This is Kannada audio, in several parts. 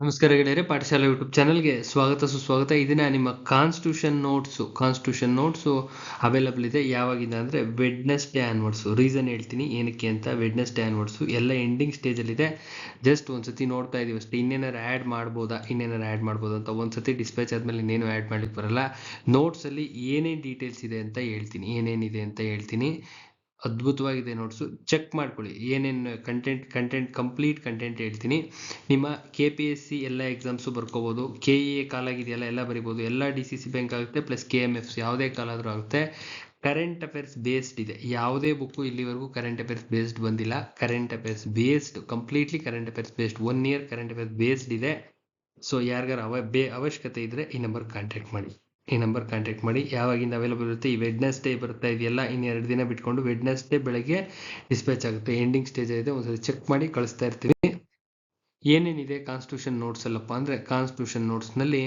ನಮಸ್ಕಾರ ಗೆಳೆಯರೆ, ಪಾಠಶಾಲೆ ಯೂಟ್ಯೂಬ್ ಚಾನಲ್ಗೆ ಸ್ವಾಗತ, ಸುಸ್ವಾಗತ. ಇದನ್ನ ನಿಮ್ಮ constitution notes constitution notes available ಇದೆ. ಯಾವಾಗಿಂದ ಅಂದರೆ ವೆಡ್ನೆಸ್ ಡೇ ಆನ್ವರ್ಡ್ಸು ರೀಸನ್ ಹೇಳ್ತೀನಿ, ಏನಕ್ಕೆ ಅಂತ. ವೆಡ್ನೆಸ್ ಡೇ ಆನ್ವರ್ಡ್ಸು ಎಲ್ಲ ಎಂಡಿಂಗ್ ಸ್ಟೇಜಲ್ಲಿದೆ ಜಸ್ಟ್ ಒಂದ್ಸತಿ ನೋಡ್ತಾ ಇದ್ದೀವಿ ಅಷ್ಟೇ. ಇನ್ನೇನಾರು ಆ್ಯಡ್ ಮಾಡ್ಬೋದಾ? ಇನ್ನೇನಾರು ಆ್ಯಡ್ ಮಾಡ್ಬೋದಾ ಅಂತ ಒಂದ್ಸತಿ ಡಿಸ್ಪ್ಯಾಚ್ ಆದಮೇಲೆ ಇನ್ನೇನು ಆ್ಯಡ್ ಮಾಡಲಿಕ್ಕೆ ಬರಲ್ಲ. ನೋಟ್ಸಲ್ಲಿ ಏನೇನು ಡೀಟೇಲ್ಸ್ ಇದೆ ಅಂತ ಹೇಳ್ತೀನಿ. ಏನೇನಿದೆ ಅಂತ ಹೇಳ್ತೀನಿ. ಅದ್ಭುತವಾಗಿದೆ ನೋಟ್ಸು ಚೆಕ್ ಮಾಡ್ಕೊಳ್ಳಿ. ಏನೇನು ಕಂಟೆಂಟ್ ಕಂಟೆಂಟ್ ಕಂಪ್ಲೀಟ್ ಕಂಟೆಂಟ್ ಹೇಳ್ತೀನಿ. ನಿಮ್ಮ ಕೆ ಪಿ ಎಸ್ ಸಿ ಎಲ್ಲ ಎಕ್ಸಾಮ್ಸು ಬರ್ಕೋಬೋದು. ಕೆ ಇ ಎ ಕಾಲಾಗಿದೆಯಲ್ಲ, ಎಲ್ಲ ಬರಿಬೋದು. ಎಲ್ಲ ಡಿ ಸಿ ಸಿ ಬ್ಯಾಂಕ್ ಆಗುತ್ತೆ ಪ್ಲಸ್ ಕೆ ಎಂ ಎಫ್ ಯಾವುದೇ ಕಾಲಾದರೂ ಆಗುತ್ತೆ. ಕರೆಂಟ್ ಅಫೇರ್ಸ್ ಬೇಸ್ಡ್ ಇದೆ. ಯಾವುದೇ ಬುಕ್ಕು ಇಲ್ಲಿವರೆಗೂ ಕರೆಂಟ್ ಅಫೇರ್ಸ್ ಬೇಸ್ಡ್ ಬಂದಿಲ್ಲ. Current affairs based completely current affairs based one year current affairs based ಇದೆ. ಸೊ ಯಾರಿಗಾರ ಅವ, ಬೇ, ಅವಶ್ಯಕತೆ ಇದ್ದರೆ ಈ ನಂಬರ್ ಕಾಂಟ್ಯಾಕ್ಟ್ ಮಾಡಿ. ಈ ನಂಬರ್ ಕಾಂಟ್ಯಾಕ್ಟ್ ಮಾಡಿ, ಯಾವಾಗಿಂದ ಅವೈಲೇಬಲ್ ಇರುತ್ತೆ, ಈ ವೆಡ್ನೆಸ್ಡೇ ಬರ್ತಾ ಇದೆಯಲ್ಲ ಇನ್ನು ಎರಡು ದಿನ ಬಿಟ್ಕೊಂಡು ವೆಡ್ನೆಸ್ಡೇ ಬೆಳಗ್ಗೆ ಡಿಸ್ಪ್ಯಾಚ್ ಆಗುತ್ತೆ. ಎಂಡಿಂಗ್ ಸ್ಟೇಜ್ ಇದೆ, ಒಂದ್ಸರಿ ಚೆಕ್ ಮಾಡಿ ಕಳಿಸ್ತಾ ಇರ್ತೀವಿ ಏನೇನಿದೆ ಕಾನ್ಸ್ಟಿಟ್ಯೂಷನ್ ನೋಟ್ಸ್ ಅಲ್ಲಪ್ಪ ಅಂದರೆ ಕಾನ್ಸ್ಟಿಟ್ಯೂಷನ್ ನೋಟ್ಸ್ನಲ್ಲಿ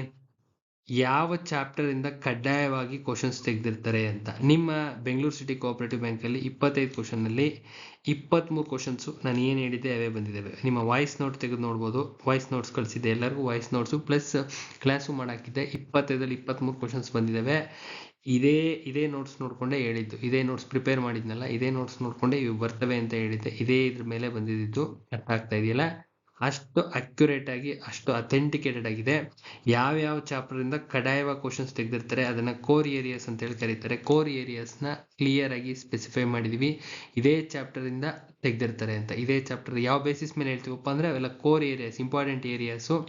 ಯಾವ ಚಾಪ್ಟರ್ ಇಂದ ಕಡ್ಡಾಯವಾಗಿ ಕ್ವಶನ್ಸ್ ತೆಗೆದಿರ್ತಾರೆ ಅಂತ. ನಿಮ್ಮ ಬೆಂಗಳೂರು ಸಿಟಿ ಕೋಆಪರೇಟಿವ್ ಬ್ಯಾಂಕಲ್ಲಿ ಇಪ್ಪತ್ತೈದು ಕ್ವಶನ್ನಲ್ಲಿ ಇಪ್ಪತ್ತ್ಮೂರು ಕ್ವಶನ್ಸು ನಾನು ಏನು ಹೇಳಿದ್ದೆ ಅವೇ ಬಂದಿದ್ದಾವೆ. ನಿಮ್ಮ ವಾಯ್ಸ್ ನೋಟ್ ತೆಗೆದು ನೋಡ್ಬೋದು. ವಾಯ್ಸ್ ನೋಟ್ಸ್ ಕಳಿಸಿದ್ದೆ. ಎಲ್ಲರಿಗೂ ವಾಯ್ಸ್ ನೋಟ್ಸು ಪ್ಲಸ್ ಕ್ಲಾಸು ಮಾಡಾಕಿದ್ದೆ. ಇಪ್ಪತ್ತೈದಲ್ಲಿ ಇಪ್ಪತ್ತ್ಮೂರು ಕ್ವಶನ್ಸ್ ಬಂದಿದ್ದಾವೆ. ಇದೇ ಇದೇ ನೋಟ್ಸ್ ನೋಡಿಕೊಂಡೇ ಹೇಳಿದ್ದು. ಇದೇ ನೋಟ್ಸ್ ಪ್ರಿಪೇರ್ ಮಾಡಿದ್ನಲ್ಲ, ಇದೇ ನೋಟ್ಸ್ ನೋಡಿಕೊಂಡೇ ಇವು ಬರ್ತವೆ ಅಂತ ಹೇಳಿದ್ದೆ. ಇದೇ ಇದ್ರ ಮೇಲೆ ಬಂದಿದ್ದು. ಅರ್ಥ ಆಗ್ತಾ ಇದೆಯಲ್ಲ? ಅಷ್ಟು ಅಕ್ಯುರೇಟ್ ಆಗಿ, ಅಷ್ಟು ಅಥೆಂಟಿಕೇಟೆಡ್ ಆಗಿದೆ. ಯಾವ್ಯಾವ ಚಾಪ್ಟರ್ ಇಂದ ಕಡ್ಡಾಯವಾಗಿ ಕ್ವಶನ್ಸ್ ತೆಗೆದಿರ್ತಾರೆ, ಅದನ್ನ ಕೋರ್ ಏರಿಯಾಸ್ ಅಂತ ಹೇಳಿ ಕರೀತಾರೆ. ಕೋರ್ ಏರಿಯಾಸ್ನ ಕ್ಲಿಯರ್ ಆಗಿ ಸ್ಪೆಸಿಫೈ ಮಾಡಿದೀವಿ. ಇದೇ ಚಾಪ್ಟರ್ ಇಂದ ತೆಗೆದಿರ್ತಾರೆ ಅಂತ. ಇದೇ ಚಾಪ್ಟರ್ ಯಾವ ಬೇಸಿಸ್ ಮೇಲೆ ಹೇಳ್ತೀವಪ್ಪ ಅಂದ್ರೆ, ಅವೆಲ್ಲ ಕೋರ್ ಏರಿಯಾಸ್ ಇಂಪಾರ್ಟೆಂಟ್ ಏರಿಯಾಸು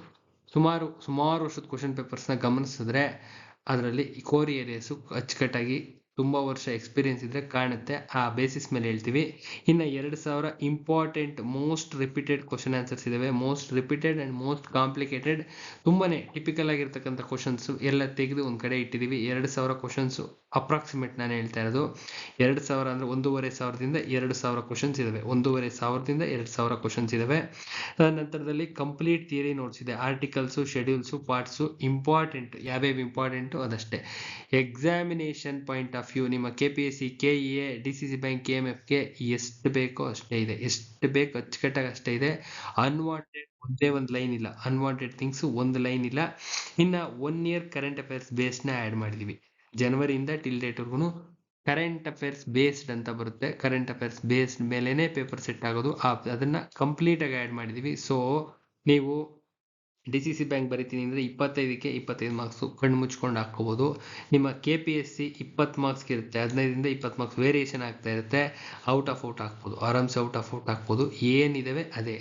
ಸುಮಾರು ಸುಮಾರು ವರ್ಷದ ಕ್ವಶನ್ ಪೇಪರ್ಸ್ನ ಗಮನಿಸಿದ್ರೆ, ಅದರಲ್ಲಿ ಕೋರ್ ಏರಿಯಾಸು ಅಚ್ಚುಕಟ್ಟಾಗಿ ತುಂಬ ವರ್ಷ ಎಕ್ಸ್ಪೀರಿಯನ್ಸ್ ಇದ್ರೆ ಕಾಣುತ್ತೆ. ಆ ಬೇಸಿಸ್ ಮೇಲೆ ಹೇಳ್ತೀವಿ. ಇನ್ನು ಎರಡು ಸಾವಿರ important most repeated question answers ಇದಾವೆ. Most repeated and most complicated ತುಂಬಾನೇ ಟಿಪಿಕಲ್ ಆಗಿರ್ತಕ್ಕಂಥ ಕ್ವಶನ್ಸು ಎಲ್ಲ ತೆಗೆದು ಒಂದು ಕಡೆ ಇಟ್ಟಿದ್ದೀವಿ ಎರಡು ಸಾವಿರ ಕ್ವಶನ್ಸು ಅಪ್ರಾಕ್ಸಿಮೇಟ್ ನಾನು ಹೇಳ್ತಾ ಇರೋದು ಎರಡು ಸಾವಿರ ಅಂದರೆ ಒಂದೂವರೆ ಸಾವಿರದಿಂದ ಎರಡು ಸಾವಿರ ಕ್ವಶನ್ಸ್ ಇದಾವೆ. ಒಂದೂವರೆ ಸಾವಿರದಿಂದ ಎರಡು ಸಾವಿರ ಕ್ವಶನ್ಸ್ ಇದಾವೆ. ನಂತರದಲ್ಲಿ ಕಂಪ್ಲೀಟ್ ಥಿಯರಿ ನೋಟ್ಸ್ ಇದೆ. ಆರ್ಟಿಕಲ್ಸು ಶೆಡ್ಯೂಲ್ಸು ಪಾರ್ಟ್ಸು ಇಂಪಾರ್ಟೆಂಟ್ ಯಾವ್ಯಾವ ಇಂಪಾರ್ಟೆಂಟು ಅದಷ್ಟೇ. ಎಕ್ಸಾಮಿನೇಷನ್ ಪಾಯಿಂಟ್ ಆಫ್ ವ್ಯೂ ನಿಮ್ಮ K P S C K E A D C C bank K M ಎಫ್ಗೆ ಎಷ್ಟು ಬೇಕೋ ಅಷ್ಟೇ ಇದೆ. ಎಷ್ಟು ಬೇಕು ಅಚ್ಚುಕಟ್ಟಾಗಿ ಅಷ್ಟೇ ಇದೆ. ಅನ್ವಾಂಟೆಡ್ ಒಂದೇ ಒಂದು ಲೈನ್ ಇಲ್ಲ. ಅನ್ವಾಂಟೆಡ್ ಥಿಂಗ್ಸ್ ಒಂದು ಲೈನ್ ಇಲ್ಲ. ಇನ್ನು ಒನ್ ಇಯರ್ ಕರೆಂಟ್ ಅಫೇರ್ಸ್ ಬೇಸ್ನ ಆ್ಯಡ್ ಮಾಡಿದೀವಿ. ಜನವರಿಯಿಂದ ಟಿಲ್ ಡೇಟ್ವರೆಗೂ ಕರೆಂಟ್ ಅಫೇರ್ಸ್ ಬೇಸ್ಡ್ ಅಂತ ಬರುತ್ತೆ. ಕರೆಂಟ್ ಅಫೇರ್ಸ್ ಬೇಸ್ಡ್ ಮೇಲೇನೆ ಪೇಪರ್ ಸೆಟ್ ಆಗೋದು. ಅದನ್ನ ಕಂಪ್ಲೀಟ್ ಆಗಿ ಆ್ಯಡ್ ಮಾಡಿದೀವಿ. ಸೊ ನೀವು ಡಿ ಸಿ ಸಿ ಬ್ಯಾಂಕ್ ಬರಿತೀನಿ ಅಂದರೆ ಇಪ್ಪತ್ತೈದಕ್ಕೆ ಇಪ್ಪತ್ತೈದು ಮಾರ್ಕ್ಸು ಕಣ್ಣು ಮುಚ್ಕೊಂಡು ಹಾಕ್ಕೋಬೋದು. ನಿಮ್ಮ ಕೆ ಪಿ ಎಸ್ ಸಿ ಇಪ್ಪತ್ತು ಮಾರ್ಕ್ಸ್ಗೆ ಇರುತ್ತೆ. ಹದಿನೈದರಿಂದ ಇಪ್ಪತ್ತು ಮಾರ್ಕ್ಸ್ ವೇರಿಯೇಷನ್ ಆಗ್ತಾ ಇರುತ್ತೆ. ಔಟ್ ಆಫ್ ಔಟ್ ಹಾಕ್ಬೋದು. ಆರಾಮ್ಸೆ ಔಟ್ ಆಫ್ ಔಟ್ ಹಾಕ್ಬೋದು. ಏನಿದಾವೆ ಅದೇ.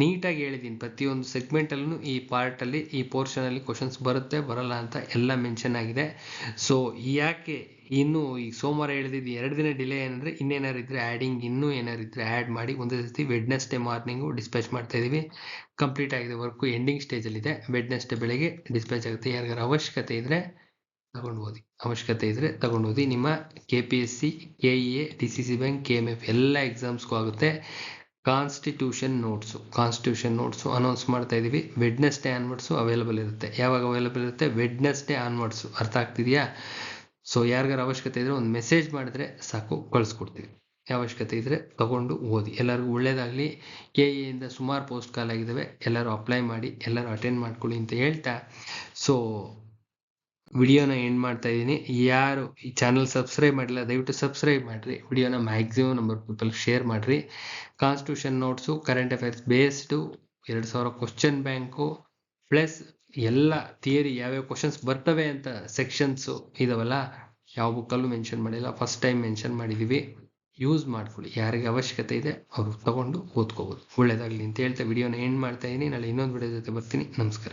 ನೀಟಾಗಿ ಹೇಳಿದ್ದೀನಿ ಪ್ರತಿಯೊಂದು ಸೆಗ್ಮೆಂಟಲ್ಲೂ ಈ ಪಾರ್ಟಲ್ಲಿ ಈ ಪೋರ್ಷನಲ್ಲಿ ಕ್ವಶನ್ಸ್ ಬರುತ್ತೆ, ಬರಲ್ಲ ಅಂತ ಎಲ್ಲ ಮೆನ್ಷನ್ ಆಗಿದೆ. ಸೊ ಯಾಕೆ ಇನ್ನು ಈ ಸೋಮವಾರ ಹೇಳಿದ್ದು ಎರಡು ದಿನ ಡಿಲೇ ಏನಂದ್ರೆ ಇನ್ನೇನಾರು ಇದ್ದರೆ ಆ್ಯಡಿಂಗ್ ಇನ್ನೂ ಏನಾರು ಇದ್ದರೆ ಆ್ಯಡ್ ಮಾಡಿ ಒಂದೇ ಸರ್ತಿ ವೆಡ್ನೆಸ್ಡೇ ಮಾರ್ನಿಂಗು ಡಿಸ್ಪ್ಯಾಚ್ ಮಾಡ್ತಾ ಇದೀವಿ ಕಂಪ್ಲೀಟ್ ಆಗಿದೆ ವರ್ಕು ಎಂಡಿಂಗ್ ಸ್ಟೇಜಲ್ಲಿದೆ ವೆಡ್ನೆಸ್ಡೇ ಬೆಳಗ್ಗೆ ಡಿಸ್ಪ್ಯಾಚ್ ಆಗುತ್ತೆ. ಯಾರಿಗಾರು ಅವಶ್ಯಕತೆ ಇದ್ದರೆ ತಗೊಂಡು ಓದಿ. ಅವಶ್ಯಕತೆ ಇದ್ದರೆ ತಗೊಂಡು ಓದಿ. ನಿಮ್ಮ K P S C K E A D C C bank K M F ಎಲ್ಲ ಎಕ್ಸಾಮ್ಸ್ಗೂ ಆಗುತ್ತೆ. Constitution notes constitution notes announce ಮಾಡ್ತಾ ಇದ್ದೀವಿ. ವೆಡ್ನೆಸ್ಡೇ ಆನ್ವರ್ಡ್ಸು ಅವೈಲಬಲ್ ಇರುತ್ತೆ. ಯಾವಾಗ ಅವೈಲಬಲ್ ಇರುತ್ತೆ? ವೆಡ್ನೆಸ್ಡೇ ಆನ್ವರ್ಡ್ಸು ಅರ್ಥ ಆಗ್ತಿದೆಯಾ? ಸೊ ಯಾರಿಗಾರ ಅವಶ್ಯಕತೆ ಇದ್ದರೆ ಒಂದು ಮೆಸೇಜ್ ಮಾಡಿದ್ರೆ ಸಾಕು, ಕಳಿಸ್ಕೊಡ್ತೀವಿ. ಅವಶ್ಯಕತೆ ಇದ್ದರೆ ತಗೊಂಡು ಓದಿ. ಎಲ್ಲರಿಗೂ ಒಳ್ಳೇದಾಗಲಿ. ಕೆ ಎಯಿಂದ ಸುಮಾರು ಪೋಸ್ಟ್ ಕಾಲ್ ಆಗಿದ್ದಾವೆ ಎಲ್ಲರೂ ಅಪ್ಲೈ ಮಾಡಿ, ಎಲ್ಲರೂ ಅಟೆಂಡ್ ಮಾಡ್ಕೊಳ್ಳಿ ಅಂತ ಹೇಳ್ತಾ. ಸೊ ವಿಡಿಯೋನ ಎಂಡ್ ಮಾಡ್ತಾ ಇದ್ದೀನಿ. ಯಾರು ಈ ಚಾನಲ್ ಸಬ್ಸ್ಕ್ರೈಬ್ ಮಾಡಿಲ್ಲ, ದಯವಿಟ್ಟು ಸಬ್ಸ್ಕ್ರೈಬ್ ಮಾಡಿರಿ. ವಿಡಿಯೋನ ಮ್ಯಾಕ್ಸಿಮಮ್ ನಂಬರ್ ಪೀಪಲ್ ಶೇರ್ ಮಾಡಿರಿ. Constitution notes current affairs based ಎರಡು ಸಾವಿರ ಕ್ವಶನ್ ಬ್ಯಾಂಕು ಪ್ಲಸ್ ಎಲ್ಲ ಥಿಯರಿ ಯಾವ್ಯಾವ ಕ್ವಶನ್ಸ್ ಬರ್ತವೆ ಅಂತ ಸೆಕ್ಷನ್ಸು ಇದಾವಲ್ಲ, ಯಾವ ಬುಕ್ಕಲ್ಲೂ ಮೆನ್ಷನ್ ಮಾಡಿಲ್ಲ. ಫಸ್ಟ್ ಟೈಮ್ ಮೆನ್ಷನ್ ಮಾಡಿದ್ದೀವಿ ಯೂಸ್ ಮಾಡ್ಕೊಳ್ಳಿ. ಯಾರಿಗೆ ಅವಶ್ಯಕತೆ ಇದೆ, ಅವರು ತಗೊಂಡು ಓದ್ಕೋಬೋದು. ಒಳ್ಳೇದಾಗಲಿ ಅಂತ ಹೇಳ್ತಾ ವಿಡಿಯೋನ ಎಂಡ್ ಮಾಡ್ತಾ ಇದ್ದೀನಿ ನಾಳೆ ಇನ್ನೊಂದು ವಿಡಿಯೋ ಜೊತೆ ಬರ್ತೀನಿ. ನಮಸ್ಕಾರ.